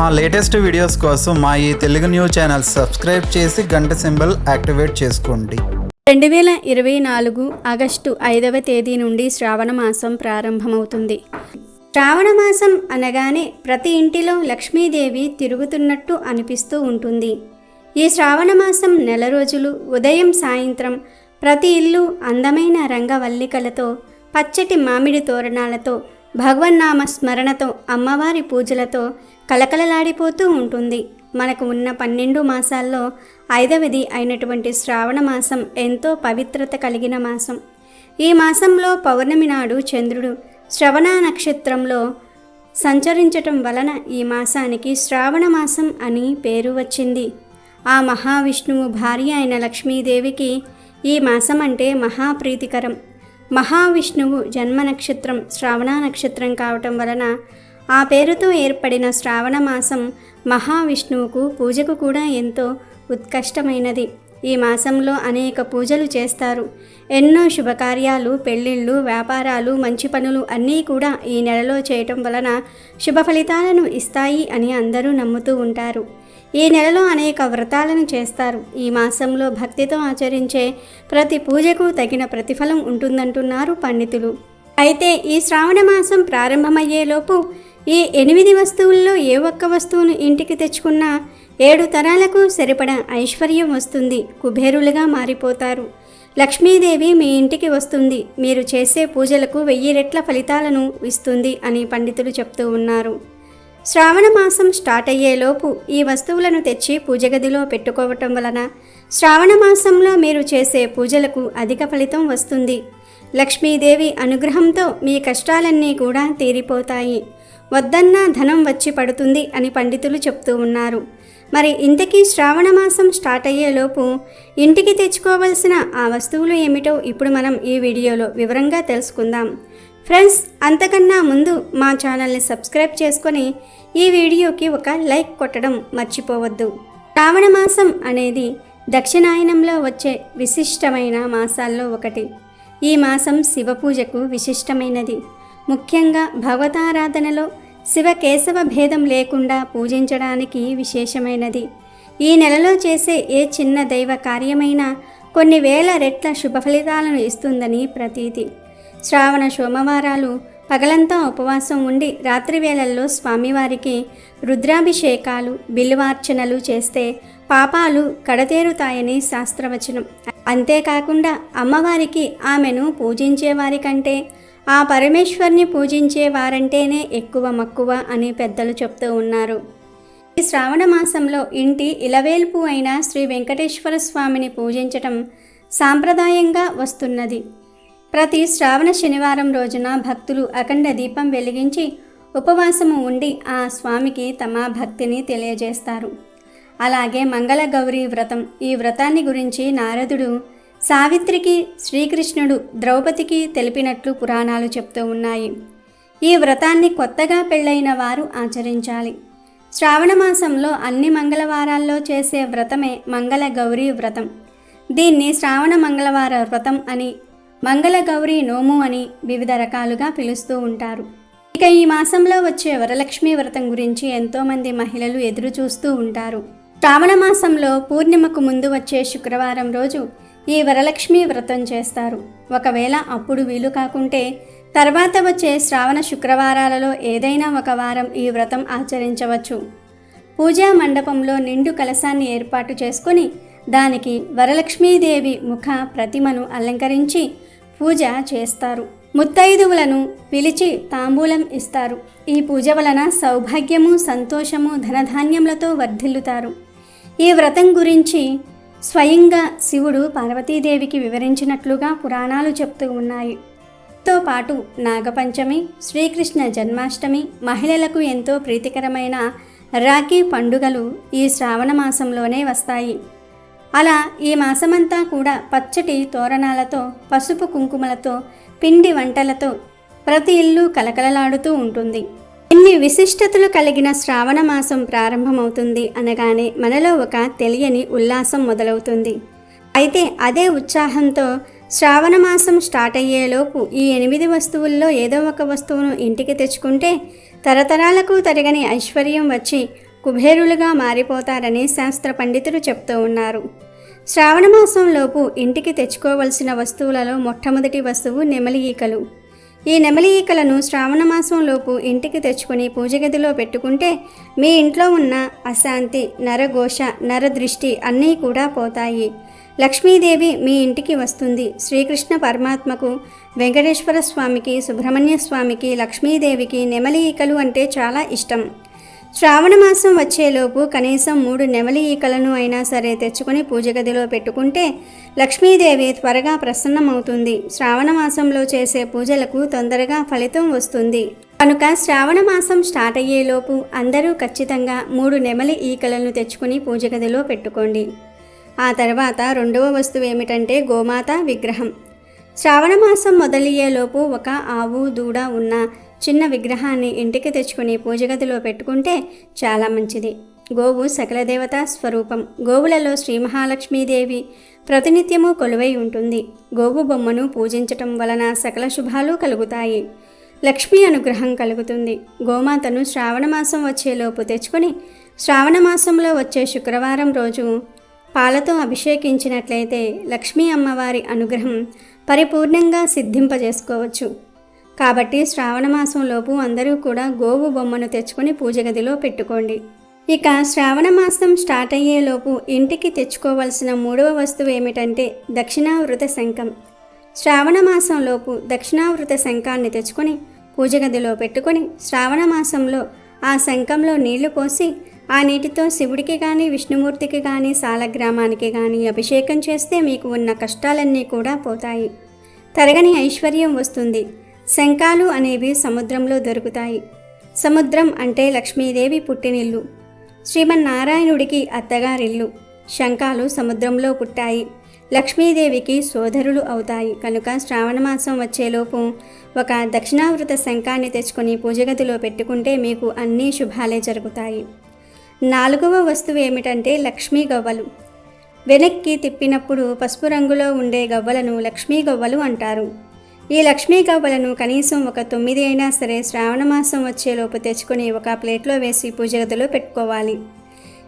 మా latest videos కోసం మా ఈ తెలుగు న్యూస్ ఛానల్ సబ్స్క్రైబ్ చేసి గంట సింబల్ యాక్టివేట్ చేసుకోండి. రెండు వేల ఇరవై నాలుగు ఆగస్టు ఐదవ తేదీ నుండి శ్రావణ మాసం ప్రారంభమవుతుంది. శ్రావణ మాసం అనగానే ప్రతి ఇంటిలో లక్ష్మీదేవి తిరుగుతున్నట్టు అనిపిస్తూ ఉంటుంది. ఈ శ్రావణ మాసం నెల రోజులు ఉదయం సాయంత్రం ప్రతి ఇల్లు అందమైన రంగవల్లికలతో పచ్చటి మామిడి తోరణాలతో భగవన్నామ స్మరణతో అమ్మవారి పూజలతో కలకలలాడిపోతూ ఉంటుంది. మనకు ఉన్న పన్నెండు మాసాల్లో ఐదవది అయినటువంటి శ్రావణ మాసం ఎంతో పవిత్రత కలిగిన మాసం. ఈ మాసంలో పౌర్ణమి నాడు చంద్రుడు శ్రవణ నక్షత్రంలో సంచరించటం వలన ఈ మాసానికి శ్రావణ మాసం అని పేరు వచ్చింది. ఆ మహావిష్ణువు భార్య అయిన లక్ష్మీదేవికి ఈ మాసం అంటే మహాప్రీతికరం మహావిష్ణువు జన్మ నక్షత్రం శ్రావణ నక్షత్రం కావటం వలన ఆ పేరుతో ఏర్పడిన శ్రావణ మాసం మహావిష్ణువుకు పూజకు కూడా ఎంతో ఉత్కష్టమైనది. ఈ మాసంలో అనేక పూజలు చేస్తారు. ఎన్నో శుభకార్యాలు పెళ్ళిళ్ళు వ్యాపారాలు మంచి పనులు అన్నీ కూడా ఈ నెలలో చేయటం వలన శుభ ఫలితాలను ఇస్తాయి అని అందరూ నమ్ముతూ ఉంటారు. ఈ నెలలో అనేక వ్రతాలను చేస్తారు. ఈ మాసంలో భక్తితో ఆచరించే ప్రతి పూజకు తగిన ప్రతిఫలం ఉంటుందంటున్నారు పండితులు. అయితే ఈ శ్రావణ మాసం ప్రారంభమయ్యేలోపు ఈ ఎనిమిది వస్తువుల్లో ఏ ఒక్క వస్తువును ఇంటికి తెచ్చుకున్నా ఏడు తరాలకు సరిపడా ఐశ్వర్యం వస్తుంది. కుబేరులుగా మారిపోతారు. లక్ష్మీదేవి మీ ఇంటికి వస్తుంది. మీరు చేసే పూజలకు వెయ్యి రెట్ల ఫలితాలను ఇస్తుంది అని పండితులు చెప్తూ ఉన్నారు. శ్రావణ మాసం స్టార్ట్ అయ్యేలోపు ఈ వస్తువులను తెచ్చి పూజ గదిలో పెట్టుకోవటం వలన శ్రావణ మాసంలో మీరు చేసే పూజలకు అధిక ఫలితం వస్తుంది. లక్ష్మీదేవి అనుగ్రహంతో మీ కష్టాలన్నీ కూడా తీరిపోతాయి. వద్దన్నా ధనం వచ్చి పడుతుంది అని పండితులు చెప్తూ ఉన్నారు. మరి ఇంతకీ శ్రావణ మాసం స్టార్ట్ అయ్యేలోపు ఇంటికి తెచ్చుకోవలసిన ఆ వస్తువులు ఏమిటో ఇప్పుడు మనం ఈ వీడియోలో వివరంగా తెలుసుకుందాం. ఫ్రెండ్స్ అంతకన్నా ముందు మా ఛానల్ని సబ్స్క్రైబ్ చేసుకొని ఈ వీడియోకి ఒక లైక్ కొట్టడం మర్చిపోవద్దు. శ్రావణ మాసం అనేది దక్షిణాయనంలో వచ్చే విశిష్టమైన మాసాల్లో ఒకటి. ఈ మాసం శివ పూజకు విశిష్టమైనది. ముఖ్యంగా భగవతారాధనలో శివ కేశవ భేదం లేకుండా పూజించడానికి విశేషమైనది. ఈ నెలలో చేసే ఏ చిన్న దైవ కార్యమైనా కొన్ని వేల రెట్ల శుభ ఫలితాలను ఇస్తుందని ప్రతీతి. శ్రావణ సోమవారాలు పగలంతా ఉపవాసం ఉండి రాత్రి వేళల్లో స్వామివారికి రుద్రాభిషేకాలు బిల్వార్చనలు చేస్తే పాపాలు కడతేరుతాయని శాస్త్రవచనం. అంతేకాకుండా అమ్మవారికి ఆమెను పూజించేవారికంటే ఆ పరమేశ్వర్ని పూజించే వారంటేనే ఎక్కువ మక్కువ అని పెద్దలు చెప్తూ ఉన్నారు. ఈ శ్రావణ మాసంలో ఇంటి ఇలవేల్పు అయిన శ్రీ వెంకటేశ్వర స్వామిని పూజించటం సాంప్రదాయంగా వస్తున్నది. ప్రతి శ్రావణ శనివారం రోజున భక్తులు అఖండ దీపం వెలిగించి ఉపవాసము ఉండి ఆ స్వామికి తమ భక్తిని తెలియజేస్తారు. అలాగే మంగళ గౌరీ వ్రతం ఈ వ్రతాన్ని గురించి నారదుడు సావిత్రికి శ్రీకృష్ణుడు ద్రౌపదికి తెలిపినట్లు పురాణాలు చెప్తూ ఉన్నాయి. ఈ వ్రతాన్ని కొత్తగా పెళ్ళైన వారు ఆచరించాలి. శ్రావణ మాసంలో అన్ని మంగళవారాల్లో చేసే వ్రతమే మంగళ గౌరీ వ్రతం. దీన్ని శ్రావణ మంగళవార వ్రతం అని మంగళగౌరి నోము అని వివిధ రకాలుగా పిలుస్తూ ఉంటారు. ఇక ఈ మాసంలో వచ్చే వరలక్ష్మి వ్రతం గురించి ఎంతోమంది మహిళలు ఎదురు చూస్తూ ఉంటారు. శ్రావణ మాసంలో పూర్ణిమకు ముందు వచ్చే శుక్రవారం రోజు ఈ వరలక్ష్మి వ్రతం చేస్తారు. ఒకవేళ అప్పుడు వీలు కాకుంటే తర్వాత వచ్చే శ్రావణ శుక్రవారాలలో ఏదైనా ఒక వారం ఈ వ్రతం ఆచరించవచ్చు. పూజా మండపంలో నిండు కలశాన్ని ఏర్పాటు చేసుకొని దానికి వరలక్ష్మీదేవి ముఖ ప్రతిమను అలంకరించి పూజ చేస్తారు. ముత్తైదువులను పిలిచి తాంబూలం ఇస్తారు. ఈ పూజ వలన సౌభాగ్యము సంతోషము ధనధాన్యములతో వర్ధిల్లుతారు. ఈ వ్రతం గురించి స్వయంగా శివుడు పార్వతీదేవికి వివరించినట్లుగా పురాణాలు చెప్తూ ఉన్నాయి. తో పాటు నాగపంచమి శ్రీకృష్ణ జన్మాష్టమి మహిళలకు ఎంతో ప్రీతికరమైన రాఖీ పండుగలు ఈ శ్రావణ మాసంలోనే వస్తాయి. అలా ఈ మాసమంతా కూడా పచ్చటి తోరణాలతో పసుపు కుంకుమలతో పిండి వంటలతో ప్రతి ఇల్లు కలకలలాడుతూ ఉంటుంది. ఇన్ని విశిష్టతలు కలిగిన శ్రావణ మాసం ప్రారంభమవుతుంది అనగానే మనలో ఒక తెలియని ఉల్లాసం మొదలవుతుంది. అయితే అదే ఉత్సాహంతో శ్రావణ మాసం స్టార్ట్ అయ్యేలోపు ఈ ఎనిమిది వస్తువుల్లో ఏదో ఒక వస్తువును ఇంటికి తెచ్చుకుంటే తరతరాలకు తరగని ఐశ్వర్యం వచ్చి కుబేరులుగా మారిపోతారని శాస్త్ర పండితులు చెప్తూ ఉన్నారు. శ్రావణమాసంలోపు ఇంటికి తెచ్చుకోవలసిన వస్తువులలో మొట్టమొదటి వస్తువు నెమలి ఈకలు. ఈ నెమలి ఈకలను శ్రావణమాసంలోపు ఇంటికి తెచ్చుకుని పూజ గదిలో పెట్టుకుంటే మీ ఇంట్లో ఉన్న అశాంతి నరఘోష నరదృష్టి అన్నీ కూడా పోతాయి. లక్ష్మీదేవి మీ ఇంటికి వస్తుంది. శ్రీకృష్ణ పరమాత్మకు వెంకటేశ్వర స్వామికి సుబ్రహ్మణ్య స్వామికి లక్ష్మీదేవికి నెమలి ఈకలు అంటే చాలా ఇష్టం. శ్రావణ మాసం వచ్చేలోపు కనీసం మూడు నెమలి ఈకలను అయినా సరే తెచ్చుకొని పూజ గదిలో పెట్టుకుంటే లక్ష్మీదేవి త్వరగా ప్రసన్నమవుతుంది. శ్రావణ మాసంలో చేసే పూజలకు తొందరగా ఫలితం వస్తుంది. కనుక శ్రావణ మాసం స్టార్ట్ అయ్యేలోపు అందరూ ఖచ్చితంగా మూడు నెమలి ఈకలను తెచ్చుకుని పూజ గదిలో పెట్టుకోండి. ఆ తర్వాత రెండవ వస్తువు ఏమిటంటే గోమాత విగ్రహం. శ్రావణ మాసం మొదలయ్యేలోపు ఒక ఆవు దూడ ఉన్న చిన్న విగ్రహాన్ని ఇంటికి తెచ్చుకుని పూజగదిలో పెట్టుకుంటే చాలా మంచిది. గోవు సకల దేవతా స్వరూపం. గోవులలో శ్రీ మహాలక్ష్మీదేవి ప్రతినిత్యము కొలువై ఉంటుంది. గోవు బొమ్మను పూజించటం వలన సకల శుభాలు కలుగుతాయి. లక్ష్మీ అనుగ్రహం కలుగుతుంది. గోమాతను శ్రావణమాసం వచ్చేలోపు తెచ్చుకొని శ్రావణమాసంలో వచ్చే శుక్రవారం రోజు పాలతో అభిషేకించినట్లయితే లక్ష్మీ అమ్మవారి అనుగ్రహం పరిపూర్ణంగా సిద్ధింపజేసుకోవచ్చు. కాబట్టి శ్రావణ మాసంలోపు అందరూ కూడా గోవు బొమ్మను తెచ్చుకొని పూజ గదిలో పెట్టుకోండి. ఇక శ్రావణ మాసం స్టార్ట్ అయ్యేలోపు ఇంటికి తెచ్చుకోవలసిన మూడవ వస్తువు ఏమిటంటే దక్షిణావృత శంఖం. శ్రావణ మాసంలోపు దక్షిణావృత శంఖాన్ని తెచ్చుకొని పూజ గదిలో పెట్టుకొని శ్రావణ మాసంలో ఆ శంఖంలో నీళ్ళు పోసి ఆ నీటితో శివుడికి కానీ విష్ణుమూర్తికి కానీ సాలగ్రామానికి కానీ అభిషేకం చేస్తే మీకు ఉన్న కష్టాలన్నీ కూడా పోతాయి. తరగని ఐశ్వర్యం వస్తుంది. శంఖాలు అనేవి సముద్రంలో దొరుకుతాయి. సముద్రం అంటే లక్ష్మీదేవి పుట్టినిల్లు. శ్రీమన్నారాయణుడికి అత్తగారిల్లు. శంఖాలు సముద్రంలో పుట్టాయి. లక్ష్మీదేవికి సోదరులు అవుతాయి. కనుక శ్రావణమాసం వచ్చేలోపు ఒక దక్షిణావృత శంఖాన్ని తెచ్చుకొని పూజగదిలో పెట్టుకుంటే మీకు అన్ని శుభాలే జరుగుతాయి. నాలుగవ వస్తువు ఏమిటంటే లక్ష్మీ గవ్వలు. వెనక్కి తిప్పినప్పుడు పసుపు రంగులో ఉండే గవ్వలను లక్ష్మీ గవ్వలు అంటారు. ఈ లక్ష్మీ గవ్వలను కనీసం ఒక తొమ్మిది అయినా సరే శ్రావణ మాసం వచ్చేలోపు తెచ్చుకొని ఒక ప్లేట్లో వేసి పూజ గదిలో పెట్టుకోవాలి.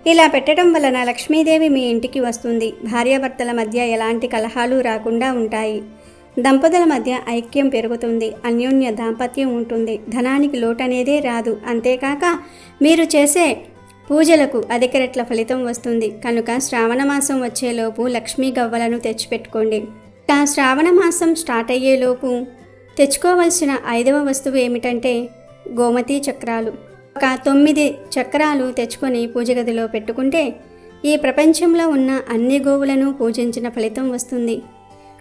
ఇలా పెట్టడం వలన లక్ష్మీదేవి మీ ఇంటికి వస్తుంది. భార్యాభర్తల మధ్య ఎలాంటి కలహాలు రాకుండా ఉంటాయి. దంపతుల మధ్య ఐక్యం పెరుగుతుంది. అన్యోన్య దాంపత్యం ఉంటుంది. ధనానికి లోటనేదే రాదు. అంతేకాక మీరు చేసే పూజలకు అధిక రెట్ల ఫలితం వస్తుంది. కనుక శ్రావణ మాసం వచ్చేలోపు లక్ష్మీ గవ్వలను తెచ్చిపెట్టుకోండి. ఇక శ్రావణ మాసం స్టార్ట్ అయ్యేలోపు తెచ్చుకోవలసిన ఐదవ వస్తువు ఏమిటంటే గోమతి చక్రాలు. ఒక తొమ్మిది చక్రాలు తెచ్చుకొని పూజ గదిలో పెట్టుకుంటే ఈ ప్రపంచంలో ఉన్న అన్ని గోవులను పూజించిన ఫలితం వస్తుంది.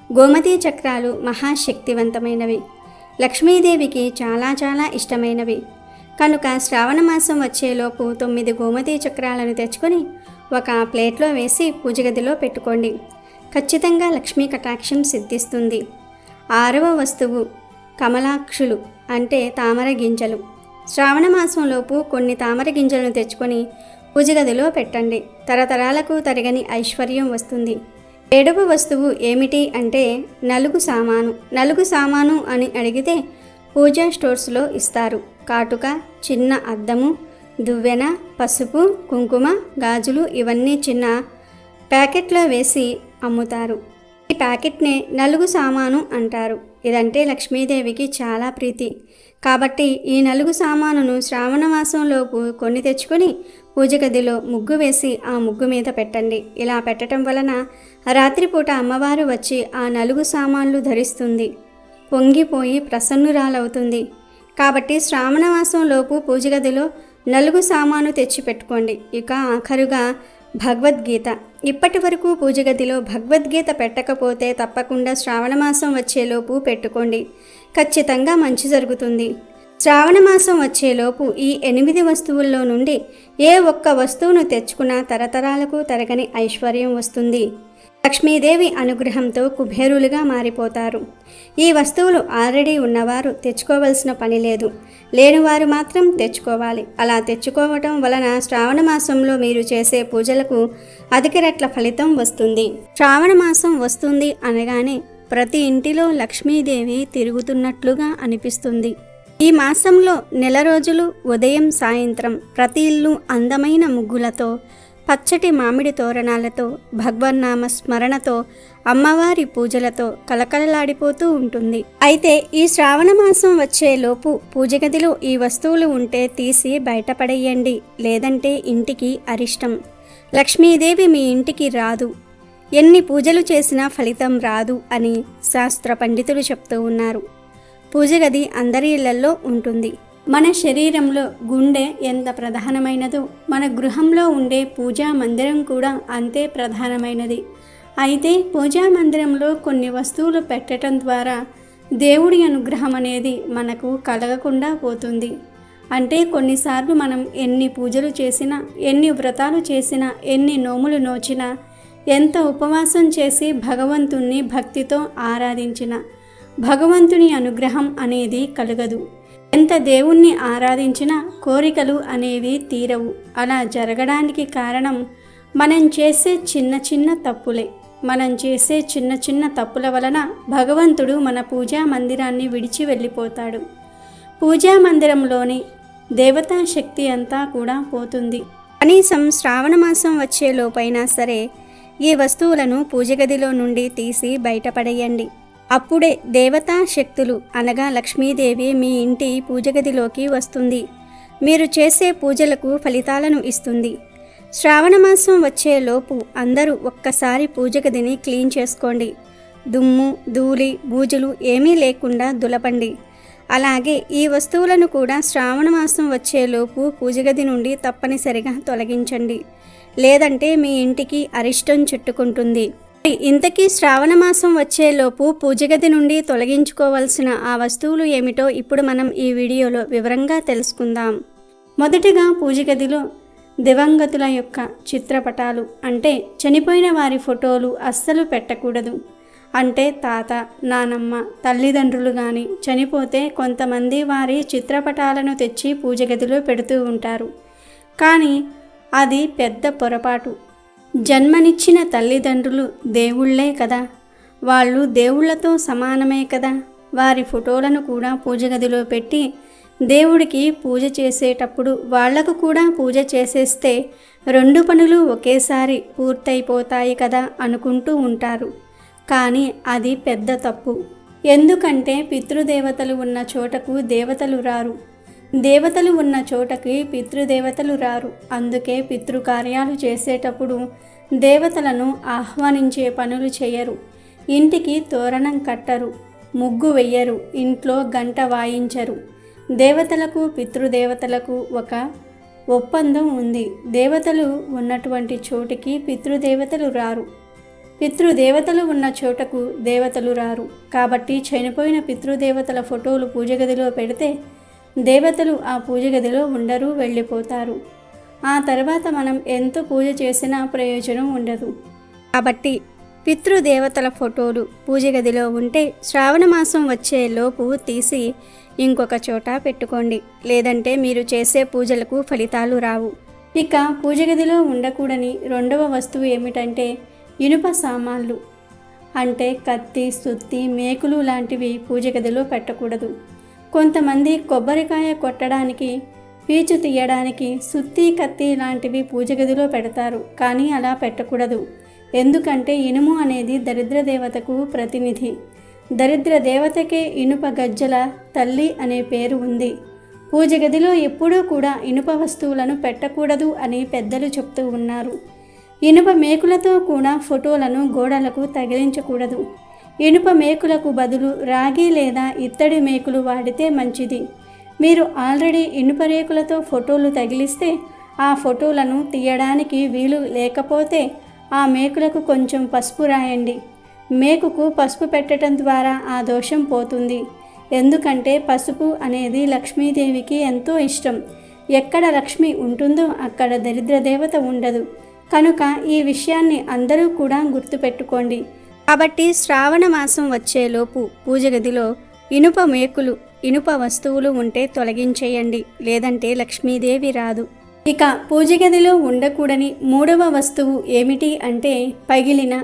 గోమతి చక్రాలు మహాశక్తివంతమైనవి. లక్ష్మీదేవికి చాలా చాలా ఇష్టమైనవి. కనుక శ్రావణ మాసం వచ్చేలోపు తొమ్మిది గోమతి చక్రాలను తెచ్చుకొని ఒక ప్లేట్లో వేసి పూజగదిలో పెట్టుకోండి. ఖచ్చితంగా లక్ష్మీ కటాక్షం సిద్ధిస్తుంది. ఆరవ వస్తువు కమలాక్షులు అంటే తామర గింజలు. శ్రావణ మాసంలోపు కొన్ని తామర గింజలను తెచ్చుకొని పూజ గదిలో పెట్టండి. తరతరాలకు తరగని ఐశ్వర్యం వస్తుంది. ఏడవ వస్తువు ఏమిటి అంటే నలుగు సామాను. నలుగు సామాను అని అడిగితే పూజా స్టోర్స్లో ఇస్తారు. కాటుక చిన్న అద్దము దువ్వెన పసుపు కుంకుమ గాజులు ఇవన్నీ చిన్న ప్యాకెట్లో వేసి అమ్ముతారు. ఈ ప్యాకెట్నే నలుగు సామాను అంటారు. ఇదంటే లక్ష్మీదేవికి చాలా ప్రీతి. కాబట్టి ఈ నలుగు సామానును శ్రావణ మాసంలోపు కొన్ని తెచ్చుకొని పూజ గదిలో ముగ్గు వేసి ఆ ముగ్గు మీద పెట్టండి. ఇలా పెట్టడం వలన రాత్రిపూట అమ్మవారు వచ్చి ఆ నలుగు సామాన్లు ధరిస్తుంది. పొంగిపోయి ప్రసన్నురాలవుతుంది. కాబట్టి శ్రావణ మాసంలోపు పూజ గదిలో నలుగు సామాను తెచ్చి పెట్టుకోండి ఇక ఆఖరుగా భగవద్గీత. ఇప్పటి వరకు పూజగదిలో భగవద్గీత పెట్టకపోతే తప్పకుండా శ్రావణమాసం వచ్చేలోపు పెట్టుకోండి. ఖచ్చితంగా మంచి జరుగుతుంది. శ్రావణమాసం వచ్చేలోపు ఈ ఎనిమిది వస్తువుల్లో నుండి ఏ ఒక్క వస్తువును తెచ్చుకున్నా తరతరాలకు తరగని ఐశ్వర్యం వస్తుంది. లక్ష్మీదేవి అనుగ్రహంతో కుబేరులుగా మారిపోతారు. ఈ వస్తువులు ఆల్రెడీ ఉన్నవారు తెచ్చుకోవలసిన పని లేదు. లేనివారు మాత్రం తెచ్చుకోవాలి. అలా తెచ్చుకోవటం వలన శ్రావణ మాసంలో మీరు చేసే పూజలకు అధిక రెట్ల ఫలితం వస్తుంది. శ్రావణ మాసం వస్తుంది అనగానే ప్రతి ఇంటిలో లక్ష్మీదేవి తిరుగుతున్నట్లుగా అనిపిస్తుంది. ఈ మాసంలో నెల రోజులు ఉదయం సాయంత్రం ప్రతి ఇల్లు అందమైన ముగ్గులతో పచ్చటి మామిడి తోరణాలతో భగవన్నామ స్మరణతో అమ్మవారి పూజలతో కలకలలాడిపోతూ ఉంటుంది. అయితే ఈ శ్రావణ మాసం వచ్చేలోపు పూజగదిలో ఈ వస్తువులు ఉంటే తీసి బయటపడేయండి. లేదంటే ఇంటికి అరిష్టం. లక్ష్మీదేవి మీ ఇంటికి రాదు. ఎన్ని పూజలు చేసినా ఫలితం రాదు అని శాస్త్ర పండితులు చెప్తూ ఉన్నారు. పూజగది అందరి ఇళ్ళల్లో ఉంటుంది. మన శరీరంలో గుండె ఎంత ప్రధానమైనదో మన గృహంలో ఉండే పూజా మందిరం కూడా అంతే ప్రధానమైనది. అయితే పూజా మందిరంలో కొన్ని వస్తువులు పెట్టడం ద్వారా దేవుడి అనుగ్రహం అనేది మనకు కలగకుండా పోతుంది. అంటే కొన్నిసార్లు మనం ఎన్ని పూజలు చేసినా ఎన్ని వ్రతాలు చేసినా ఎన్ని నోములు నోచినా ఎంత ఉపవాసం చేసి భగవంతుణ్ణి భక్తితో ఆరాధించిన భగవంతుని అనుగ్రహం అనేది కలగదు. ఎంత దేవుణ్ణి ఆరాధించినా కోరికలు అనేవి తీరవు. అలా జరగడానికి కారణం మనం చేసే చిన్న చిన్న తప్పులే. మనం చేసే చిన్న చిన్న తప్పుల వలన భగవంతుడు మన పూజా మందిరాన్ని విడిచి వెళ్ళిపోతాడు. పూజా మందిరంలోని దేవతా శక్తి అంతా కూడా పోతుంది. కనీసం శ్రావణ మాసం వచ్చే లోపైనా సరే ఈ వస్తువులను పూజగదిలో నుండి తీసి బయటపడేయండి. అప్పుడే దేవతా శక్తులు అనగా లక్ష్మీదేవి మీ ఇంటి పూజగదిలోకి వస్తుంది. మీరు చేసే పూజలకు ఫలితాలను ఇస్తుంది. శ్రావణమాసం వచ్చేలోపు అందరూ ఒక్కసారి పూజగదిని క్లీన్ చేసుకోండి. దుమ్ము ధూళి బూజులు ఏమీ లేకుండా దులపండి. అలాగే ఈ వస్తువులను కూడా శ్రావణమాసం వచ్చేలోపు పూజగది నుండి తప్పనిసరిగా తొలగించండి. లేదంటే మీ ఇంటికి అరిష్టం చుట్టుకుంటుంది. ఇంతకీ శ్రావణ మాసం వచ్చేలోపు పూజగది నుండి తొలగించుకోవాల్సిన ఆ వస్తువులు ఏమిటో ఇప్పుడు మనం ఈ వీడియోలో వివరంగా తెలుసుకుందాం. మొదటిగా పూజగదిలో దివంగతుల యొక్క చిత్రపటాలు అంటే చనిపోయిన వారి ఫోటోలు అస్సలు పెట్టకూడదు. అంటే తాత నానమ్మ తల్లిదండ్రులు కానీ చనిపోతే కొంతమంది వారి చిత్రపటాలను తెచ్చి పూజ గదిలో పెడుతూ ఉంటారు. కానీ అది పెద్ద పొరపాటు. జన్మనిచ్చిన తల్లిదండ్రులు దేవుళ్ళే కదా. వాళ్ళు దేవుళ్ళతో సమానమే కదా. వారి ఫోటోలను కూడా పూజ గదిలో పెట్టి దేవుడికి పూజ చేసేటప్పుడు వాళ్ళకు కూడా పూజ చేసేస్తే రెండు పనులు ఒకేసారి పూర్తయిపోతాయి కదా అనుకుంటూ ఉంటారు. కానీ అది పెద్ద తప్పు. ఎందుకంటే పితృదేవతలు ఉన్న చోటకు దేవతలు రారు. దేవతలు ఉన్న చోటకి పితృదేవతలు రారు. అందుకే పితృకార్యాలు చేసేటప్పుడు దేవతలను ఆహ్వానించే పనులు చేయరు. ఇంటికి తోరణం కట్టరు ముగ్గు వెయ్యరు ఇంట్లో గంట వాయించరు. దేవతలకు పితృదేవతలకు ఒక ఒప్పందం ఉంది. దేవతలు ఉన్నటువంటి చోటికి పితృదేవతలు రారు. పితృదేవతలు ఉన్న చోటకు దేవతలు రారు. కాబట్టి చనిపోయిన పితృదేవతల ఫోటోలు పూజగదిలో పెడితే దేవతలు ఆ పూజ గదిలో ఉండరు వెళ్ళిపోతారు. ఆ తర్వాత మనం ఎంత పూజ చేసినా ప్రయోజనం ఉండదు. కాబట్టి పితృదేవతల ఫోటోలు పూజ గదిలో ఉంటే శ్రావణ మాసం వచ్చే లోపు తీసి ఇంకొక చోట పెట్టుకోండి. లేదంటే మీరు చేసే పూజలకు ఫలితాలు రావు. ఇక పూజ గదిలో ఉండకూడని రెండవ వస్తువు ఏమిటంటే ఇనుప సామాన్లు. అంటే కత్తి సుత్తి మేకులు లాంటివి పూజ గదిలో పెట్టకూడదు. కొంతమంది కొబ్బరికాయ కొట్టడానికి పీచు తీయడానికి సుత్తి కత్తి లాంటివి పూజ గదిలో పెడతారు కానీ అలా పెట్టకూడదు. ఎందుకంటే ఇనుము అనేది దరిద్ర దేవతకు ప్రతినిధి. దరిద్ర దేవతకే ఇనుప గజ్జల తల్లి అనే పేరు ఉంది. పూజ గదిలో ఎప్పుడూ కూడా ఇనుప వస్తువులను పెట్టకూడదు అని పెద్దలు చెప్తూ ఉన్నారు. ఇనుప మేకులతో కూడా ఫోటోలను గోడలకు తగిలించకూడదు. ఇనుప మేకులకు బదులు రాగి లేదా ఇత్తడి మేకులు వాడితే మంచిది. మీరు ఆల్రెడీ ఇనుప రేకులతో ఫోటోలు తగిలిస్తే ఆ ఫోటోలను తీయడానికి వీలు లేకపోతే ఆ మేకులకు కొంచెం పసుపు రాయండి. మేకుకు పసుపు పెట్టడం ద్వారా ఆ దోషం పోతుంది. ఎందుకంటే పసుపు అనేది లక్ష్మీదేవికి ఎంతో ఇష్టం. ఎక్కడ లక్ష్మి ఉంటుందో అక్కడ దరిద్ర దేవత ఉండదు. కనుక ఈ విషయాన్ని అందరూ కూడా గుర్తుపెట్టుకోండి. కాబట్టి శ్రావణ మాసం వచ్చేలోపు పూజ గదిలో ఇనుప మేకులు ఇనుప వస్తువులు ఉంటే తొలగించేయండి లేదంటే లక్ష్మీదేవి రాదు. ఇక పూజ గదిలో ఉండకూడని మూడవ వస్తువు ఏమిటి అంటే పగిలిన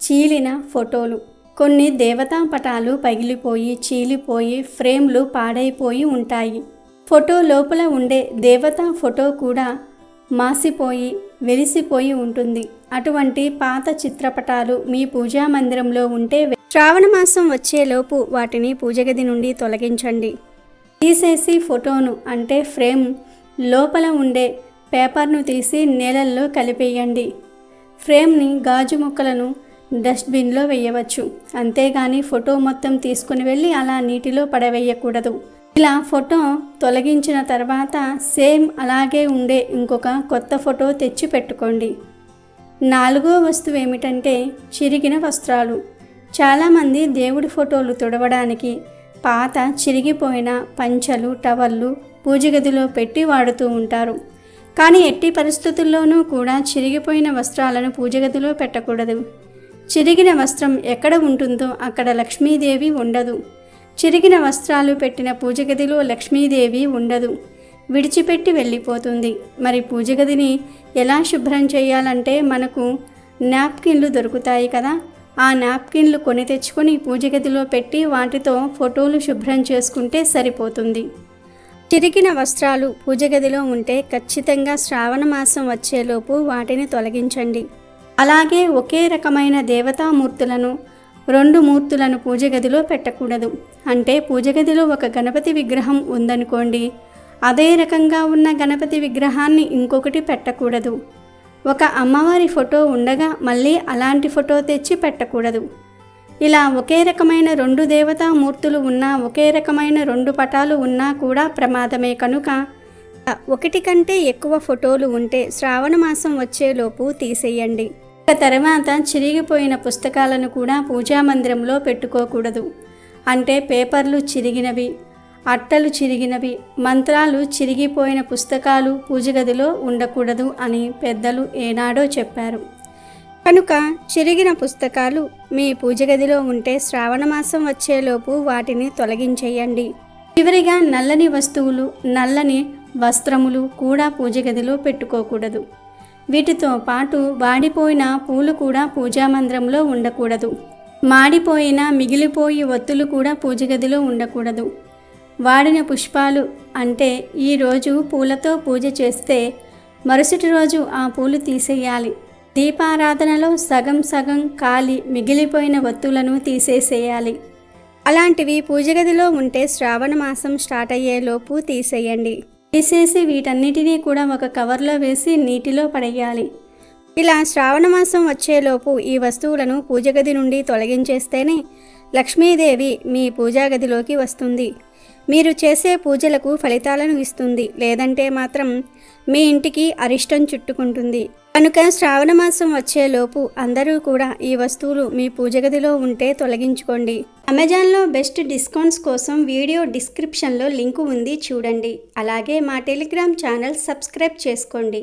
చీలిన ఫోటోలు. కొన్ని దేవతా పటాలు పగిలిపోయి చీలిపోయి ఫ్రేమ్లు పాడైపోయి ఉంటాయి. ఫోటో లోపల ఉండే దేవతా ఫోటో కూడా మాసిపోయి వెలిసిపోయి ఉంటుంది. అటువంటి పాత చిత్రపటాలు మీ పూజా మందిరంలో ఉంటే శ్రావణ మాసం వచ్చేలోపు వాటిని పూజగది నుండి తొలగించండి. తీసేసి ఫోటోను అంటే ఫ్రేమ్ లోపల ఉండే పేపర్ను తీసి నీళ్ళల్లో కలిపేయండి. ఫ్రేమ్ని గాజు ముక్కలను డస్ట్బిన్లో వేయవచ్చు. అంతేగాని ఫోటో మొత్తం తీసుకుని వెళ్ళి అలా నీటిలో పడవేయకూడదు. ఇలా ఫోటో తొలగించిన తర్వాత సేమ్ అలాగే ఉండే ఇంకొక కొత్త ఫోటో తెచ్చి పెట్టుకోండి. నాలుగో వస్తువు ఏమిటంటే చిరిగిన వస్త్రాలు. చాలామంది దేవుడి ఫోటోలు తుడవడానికి పాత చిరిగిపోయిన పంచలు టవళ్ళు పూజ గదిలో పెట్టి వాడుతూ ఉంటారు. కానీ ఎట్టి పరిస్థితుల్లోనూ కూడా చిరిగిపోయిన వస్త్రాలను పూజ గదిలో పెట్టకూడదు. చిరిగిన వస్త్రం ఎక్కడ ఉంటుందో అక్కడ లక్ష్మీదేవి ఉండదు. చిరిగిన వస్త్రాలు పెట్టిన పూజ గదిలో లక్ష్మీదేవి ఉండదు. విడిచిపెట్టి వెళ్ళిపోతుంది. మరి పూజ గదిని ఎలా శుభ్రం చేయాలంటే మనకు నాప్కిన్లు దొరుకుతాయి కదా. ఆ నాప్కిన్లు కొని తెచ్చుకొని పూజగదిలో పెట్టి వాటితో ఫోటోలు శుభ్రం చేసుకుంటే సరిపోతుంది. చిరిగిన వస్త్రాలు పూజ గదిలో ఉంటే ఖచ్చితంగా శ్రావణ మాసం వచ్చేలోపు వాటిని తొలగించండి. అలాగే ఒకే రకమైన దేవతామూర్తులను రెండు మూర్తులను పూజ గదిలో పెట్టకూడదు. అంటే పూజ గదిలో ఒక గణపతి విగ్రహం ఉందనుకోండి అదే రకంగా ఉన్న గణపతి విగ్రహాన్ని ఇంకొకటి పెట్టకూడదు. ఒక అమ్మవారి ఫోటో ఉండగా మళ్ళీ అలాంటి ఫోటో తెచ్చి పెట్టకూడదు. ఇలా ఒకే రకమైన రెండు దేవతామూర్తులు ఉన్నా ఒకే రకమైన రెండు పటాలు ఉన్నా కూడా ప్రమాదమే కనుక ఒకటి కంటే ఎక్కువ ఫోటోలు ఉంటే శ్రావణ మాసం వచ్చేలోపు తీసేయండి. తర్వాత చిరిగిపోయిన పుస్తకాలను కూడా పూజా మందిరంలో పెట్టుకోకూడదు. అంటే పేపర్లు చిరిగినవి అట్టలు చిరిగినవి మంత్రాలు చిరిగిపోయిన పుస్తకాలు పూజగదిలో ఉండకూడదు అని పెద్దలు ఏనాడో చెప్పారు. కనుక చిరిగిన పుస్తకాలు మీ పూజగదిలో ఉంటే శ్రావణ మాసం వచ్చేలోపు వాటిని తొలగించేయండి. చివరిగా నల్లని వస్తువులు నల్లని వస్త్రములు కూడా పూజగదిలో పెట్టుకోకూడదు. వీటితో పాటు వాడిపోయిన పూలు కూడా పూజామందిరంలో ఉండకూడదు. మాడిపోయిన మిగిలిపోయి ఒత్తులు కూడా పూజగదిలో ఉండకూడదు. వాడిన పుష్పాలు అంటే ఈరోజు పూలతో పూజ చేస్తే మరుసటి రోజు ఆ పూలు తీసేయాలి. దీపారాధనలో సగం సగం కాలి మిగిలిపోయిన వత్తులను తీసేసేయాలి. అలాంటివి పూజగదిలో ఉంటే శ్రావణ మాసం స్టార్ట్ అయ్యేలోపు తీసేయండి. తీసేసి వీటన్నిటినీ కూడా ఒక కవర్లో వేసి నీటిలో పడేయాలి. ఇలా శ్రావణ మాసం వచ్చేలోపు ఈ వస్తువులను పూజగది నుండి తొలగించేస్తేనే లక్ష్మీదేవి మీ పూజా గదిలోకి వస్తుంది. మీరు చేసే పూజలకు ఫలితాలను ఇస్తుంది. లేదంటే మాత్రం మీ ఇంటికి అరిష్టం చుట్టుకుంటుంది. కనుక శ్రావణ మాసం వచ్చేలోపు అందరూ కూడా ఈ వస్తువులు మీ పూజగదిలో ఉంటే తొలగించుకోండి. అమెజాన్లో బెస్ట్ డిస్కౌంట్స్ కోసం వీడియో డిస్క్రిప్షన్లో లింకు ఉంది చూడండి. అలాగే మా టెలిగ్రామ్ ఛానల్ సబ్స్క్రైబ్ చేసుకోండి.